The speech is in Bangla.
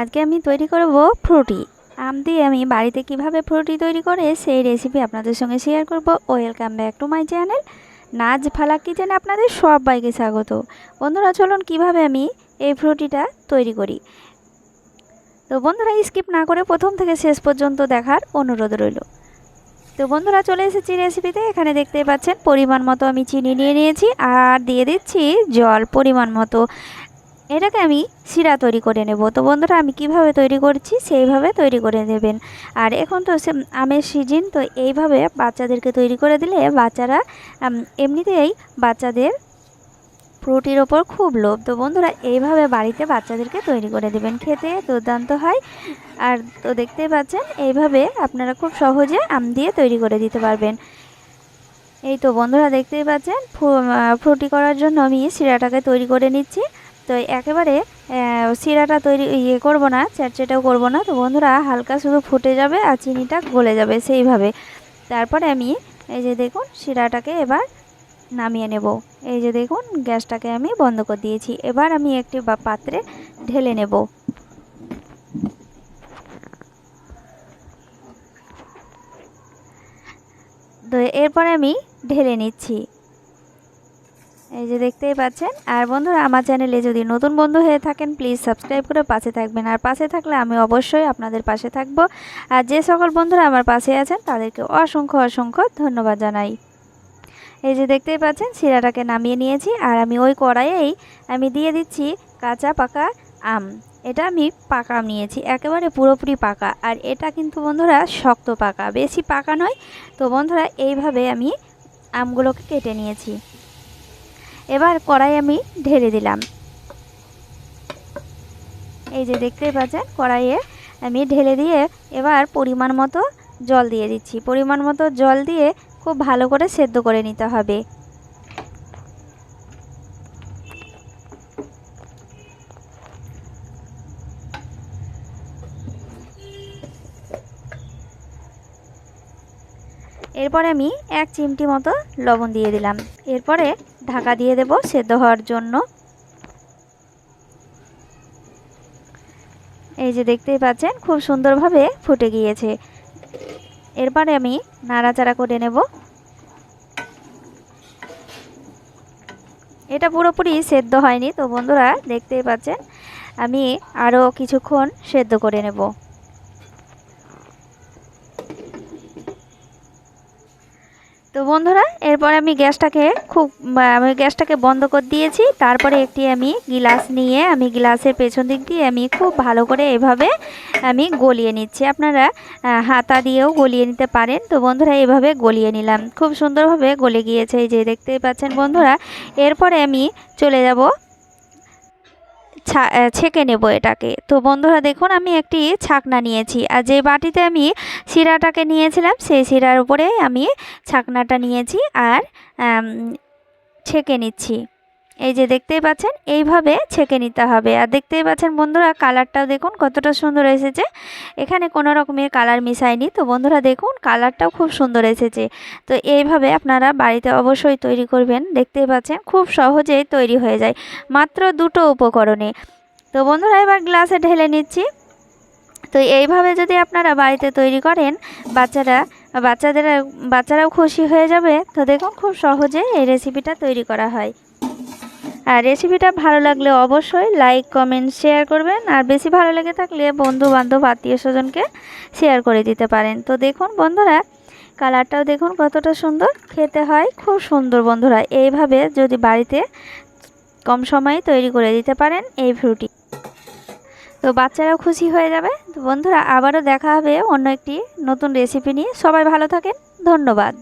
আজকে আমি তৈরি করব ফ্রুটি। আম দিয়ে আমি বাড়িতে কীভাবে ফ্রুটি তৈরি করে সেই রেসিপি আপনাদের সঙ্গে শেয়ার করব। Welcome back to my channel নাচ ফালাক কিচেনে আপনাদের সবাইকে স্বাগত। বন্ধুরা, চলুন কীভাবে আমি এই ফ্রুটিটা তৈরি করি। তো বন্ধুরা স্কিপ না করে প্রথম থেকে শেষ পর্যন্ত দেখার অনুরোধ রইল। তো বন্ধুরা, চলে এসেছি রেসিপিতে এখানে দেখতে পাচ্ছেন, পরিমাণ মতো আমি চিনি নিয়ে নিয়েছি। আর দিয়ে দিচ্ছি জল পরিমাণ মতো। এটাকে আমি শিরা তৈরি করে নেব। তো বন্ধুরা, আমি কীভাবে তৈরি করছি সেইভাবে তৈরি করে নেবেন। আর এখন তো সে আমের সিজন, তো এইভাবে বাচ্চাদেরকে তৈরি করে দিলে বাচ্চারা এমনিতেই বাচ্চাদের ফ্রুটির ওপর খুব লোভ। তো বন্ধুরা, এইভাবে বাড়িতে বাচ্চাদেরকে তৈরি করে দেবেন। খেতে দুর্দান্ত হয়। আর তো দেখতেই পাচ্ছেন, এইভাবে আপনারা খুব সহজে আম দিয়ে তৈরি করে দিতে পারবেন। এই তো বন্ধুরা, দেখতেই পাচ্ছেন ফ্রু- ফ্রুটি করার জন্য আমি শিরাটাকে তৈরি করে নিচ্ছি। তো একেবারে শিরাটা তৈরি ইয়ে করব না চ্যাটচেটাও করব না। তো বন্ধুরা, হালকা শুধু ফুটে যাবে আর চিনিটা গলে যাবে সেইভাবে। তারপরে আমি, এই যে দেখুন, শিরাটাকে এবার নামিয়ে নেব। এই যে দেখুন, গ্যাসটাকে আমি বন্ধ করে দিয়েছি। এবার আমি একটি পাত্রে ঢেলে নেব। তো এরপরে আমি ঢেলে নিচ্ছি। এই যে দেখতেই পাচ্ছেন। আর বন্ধুরা, আমার চ্যানেলে যদি নতুন বন্ধু হয়ে থাকেন প্লিজ সাবস্ক্রাইব করে পাশে থাকবেন। আর পাশে থাকলে আমি অবশ্যই আপনাদের পাশে থাকব। আর যে সকল বন্ধুরা আমার পাশে আছেন, তাদেরকে অসংখ্য অসংখ্য ধন্যবাদ জানাই। এই যে দেখতেই পাচ্ছেন, শিরাটাকে নামিয়ে নিয়েছি। আর আমি ওই কড়াইয়েই আমি দিয়ে দিচ্ছি কাঁচা পাকা আম। এটা আমি পাকা নিয়েছি, একেবারে পুরোপুরি পাকা। আর এটা কিন্তু বন্ধুরা শক্ত পাকা, বেশি পাকা নয়। তো বন্ধুরা, এইভাবে আমি আমগুলোকে কেটে নিয়েছি। এবার কড়াই আমি ঢেলে দিলাম। এই যে দেখতেই পাচ্ছেন, কড়াইয়ে আমি ঢেলে দিয়ে এবার পরিমাণ মতো জল দিয়ে দিচ্ছি। পরিমাণ মতো জল দিয়ে খুব ভালো করে সেদ্ধ করে নিতে হবে। এরপরে আমি এক চিমটি মতো লবণ দিয়ে দিলাম। এরপরে ঢাকা দিয়ে দেব সেদ্ধ হওয়ার জন্য। এই যে দেখতেই পাচ্ছেন, খুব সুন্দরভাবে ফুটে গিয়েছে। এরপরে আমি নাড়াচাড়া করে নেব। এটা পুরোপুরি সেদ্ধ হয়নি, তো বন্ধুরা দেখতেই পাচ্ছেন, আমি আরও কিছুক্ষণ সেদ্ধ করে নেব। তো বন্ধুরা, এরপর আমি গ্যাসটাকে খুব আমি গ্যাসটাকে বন্ধ করে দিয়েছি। তারপরে একটি আমি গিলাস নিয়ে, আমি গ্লাসের পেছন দিক দিয়ে আমি খুব ভালো করে এভাবে আমি গলিয়ে নিচ্ছি। আপনারা হাতা দিয়েও গলিয়ে নিতে পারেন। তো বন্ধুরা, এভাবে গলিয়ে নিলাম। খুব সুন্দরভাবে গলে গিয়েছে। এই যে দেখতেই পাচ্ছেন বন্ধুরা, এরপরে আমি চলে যাব ছেঁকে নেব এটাকে। তো বন্ধুরা দেখুন, আমি একটি ছাকনা নিয়েছি। আর যে বাটিতে আমি শিরাটাকে নিয়েছিলাম, সেই শিরার উপরে আমি ছাকনাটা নিয়েছি আর ছেঁকে নিচ্ছি। এই যে দেখতেই পাচ্ছেন, এইভাবে ছেঁকে নিতে হবে। আর দেখতেই পাচ্ছেন বন্ধুরা, কালারটাও দেখুন কতটা সুন্দর এসেছে। এখানে কোনো রকমের কালার মিশায়নি। তো বন্ধুরা, দেখুন কালারটাও খুব সুন্দর এসেছে। তো এইভাবে আপনারা বাড়িতে অবশ্যই তৈরি করবেন। দেখতেই পাচ্ছেন, খুব সহজেই তৈরি হয়ে যায়। মাত্র দুটো উপকরণে। তো বন্ধুরা, এবার গ্লাসে ঢেলে নিচ্ছি। তো এইভাবে যদি আপনারা বাড়িতে তৈরি করেন, বাচ্চারা, বাচ্চাদের, বাচ্চারাও খুশি হয়ে যাবে। তো দেখুন, খুব সহজে এই রেসিপিটা তৈরি করা হয়। আর রেসিপিটা ভালো লাগলে অবশ্যই লাইক কমেন্ট শেয়ার করবেন। আর বেশি ভালো লেগে থাকলে বন্ধু বান্ধব আত্মীয় স্বজনকে শেয়ার করে দিতে পারেন। তো দেখুন বন্ধুরা কালারটাও দেখুন কতটা সুন্দর। খেতে হয় খুব সুন্দর বন্ধুরা। এইভাবে যদি বাড়িতে কম সময়ে তৈরি করে দিতে পারেন এই ফ্রুটি তো বাচ্চারাও খুশি হয়ে যাবে। তো বন্ধুরা, আবারও দেখা হবে অন্য একটি নতুন রেসিপি নিয়ে। সবাই ভালো থাকেন। ধন্যবাদ।